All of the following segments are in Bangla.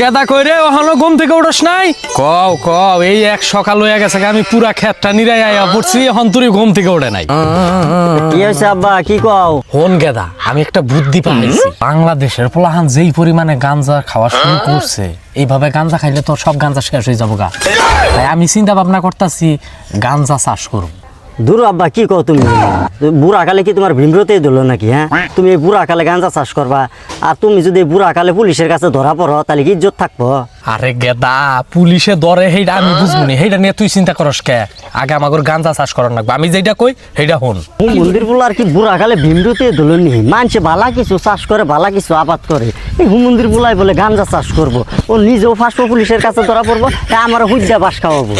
গেদা কই রে? ওখানে ঘুম থেকে উঠস নাই? কও কও এই এক সকাল হয়ে গেছে আমি পুরা খেতটা নিরাই আয়া পড়ছি এখন তুই ঘুম থেকে উঠে নাই। কি হয়েছে আব্বা? কি কও? হন গেদা আমি একটা বুদ্ধি পাইছি। বাংলাদেশের পোলাহান যেই পরিমাণে গাঞ্জা খাওয়া শুরু করছে এইভাবে গাঞ্জা খাইলে তো সব গাঞ্জা শেষ হয়ে যাব গা। তাই আমি চিন্তা ভাবনা করতেছি গাঞ্জা চাষ করব। দূর আব্বা কি কও তুমি? বুড়া কালে কি তোমার ভীমরতে দিল নাকি হ্যাঁ? তুমি এই বুড়া কালে গাঁজা চাষ করবা। আর তুমি যদি বুড়া কালে পুলিশের কাছে ধরা পড়ো তাহলে কি ইজ্জত থাকব? আরে গেদা পুলিশে ধরে সেইটা আমি বুঝব নি সেইটা নিয়ে তুই চিন্তা করস কে? আগে আমাকে গাঞ্জা চাষ করার লাগবে। আমি যেটা কই সেইটা হন মন্দির বলে আর কি বুড়া কালে ভীমরতে দিল নি। মানুষে বালা কিছু চাষ করে বালা কিছু আবাদ করে। এই হুমন্দির বুলাই বলে গাঁজা চাষ করব। ও নিজেও ফাঁসবো পুলিশের কাছে ধরা পড়ব। আমার হুদ্যা বাস খাওয়াবো।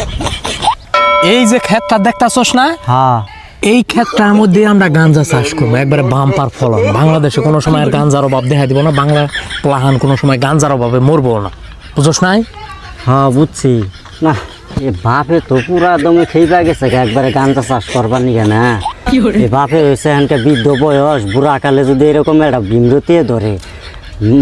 এই যে ক্ষেতটা দেখতাছস না? হ্যাঁ। এই ক্ষেতটার মধ্যে আমরা গাঞ্জা চাষ করব একবারে বাম্পার ফলন। বাংলাদেশে কোনো সময় আর গাঞ্জার অভাব দেখা দিব না বাংলা প্লাহান কোনো সময় গাঞ্জার অভাবে মরবো না। বুঝছ নাই? হ্যাঁ বুঝছি। না এ বাপে তো পুরা দমে খেইবা গেছে একবারে গাঞ্জা চাষ করবার নিগে না। এ বাপে হয়েছে এনকে বৃদ্ধ বয়স বুড়া কালে যদি এরকম একটা বিমরতি ধরে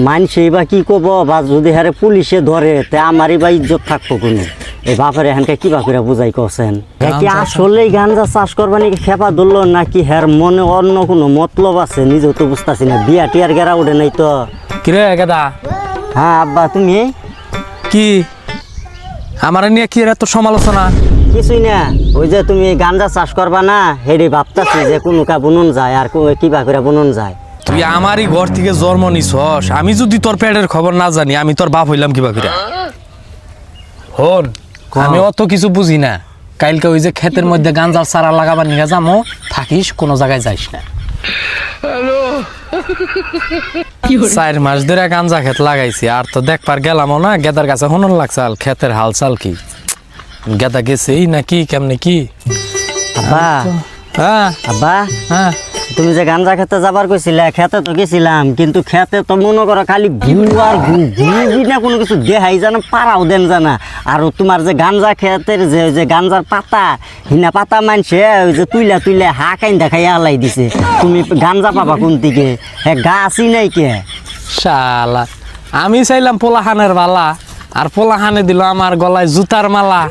মানছে বা কি কব বা যদি হারে পুলিশে ধরে তে আমারই বা ইজ্জত থাকব কোনো? এই বাপের এখানকে কি বাপেরা বুঝাই করছেন? কি আসলেই গাঞ্জা চাষ করবা নাকি খেপা ধরলো নাকি হের মনে অন্য কোনো মতলব আছে? নিজেও তো বুঝতেছি না। বিয়া টিয়ার গেরা উঠে নাই তো। কিরে গেদা? হ্যাঁ আব্বা তুমি? কি? আমার নিয়ে কি এত সমালোচনা? কিছুই না। ওই যে তুমি গাঞ্জা চাষ করবা না হেডি ভাবতাছি যে কোনো কা বুনন যায় আর কো- কিবা করে বুনন যায়। তুই আমারই ঘর থেকে জন্ম নিছস। আমি যদি তোর পেটের খবর না জানি আমি তোর বাপ হইলাম কিবা করে? হন আমি অত কিছু বুঝি না। কালকে ওই যে ক্ষেতের মধ্যে গাঞ্জার চারা লাগাবার নিয়ে যামো থাকিস কোনো জায়গায় যাইস না। চার মাস ধরে গাঞ্জা ক্ষেত লাগাইছি আর তো দেখবার গেলামও না গেদার কাছে হনন লাগছে আল ক্ষেতের হালচাল কি? গেদা গেছে এই না কি কেমনে কি? আব্বা। হ্যাঁ। আব্বা। হ্যাঁ। তুমি যে গাঞ্জা খেতে যাবার কইছিলে, খেতে তো গেছিলাম, কিন্তু খেতে তো মনে করো খালি ঘু আর ঘু না কোনো কিছু দেখাই জানা পারাও দেন জানা আর তোমার যে গাঞ্জা খেতের যে যে গাঞ্জার পাতা, হিনা পাতা মানছে, ওই যে তুইলা তুইলা হা কাইন দেখাই আলাই দিছে। তুমি গাঞ্জা পাবা কোন দিকে? হ্যাঁ গাছই নাই কে? শালা, আমি চাইলাম পোলাহানের বালা, আর পোলাহানে দিল আমার গলায় জুতার মালা।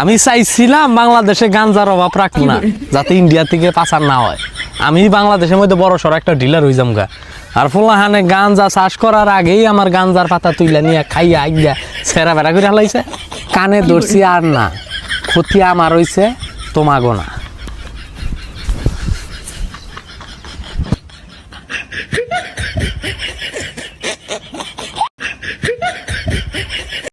আমি চাইছিলাম বাংলাদেশে গাঞ্জার অভাব রাখব না, যাতে ইন্ডিয়া থেকে পাচার না হয়। আমি বাংলাদেশের মধ্যে বড় সড় একটা ডিলার হয়ে যাম গা। আর ফুলাহানে গাঞ্জা চাষ করার আগেই আমার গাঞ্জার পাতা তুইলা নিয়ে খাইয়া আইয়া সেরা বেড়া করে হালাইছে। কানে ধরছি আর না। ক্ষতি আমার হইছে, তোমাগো না।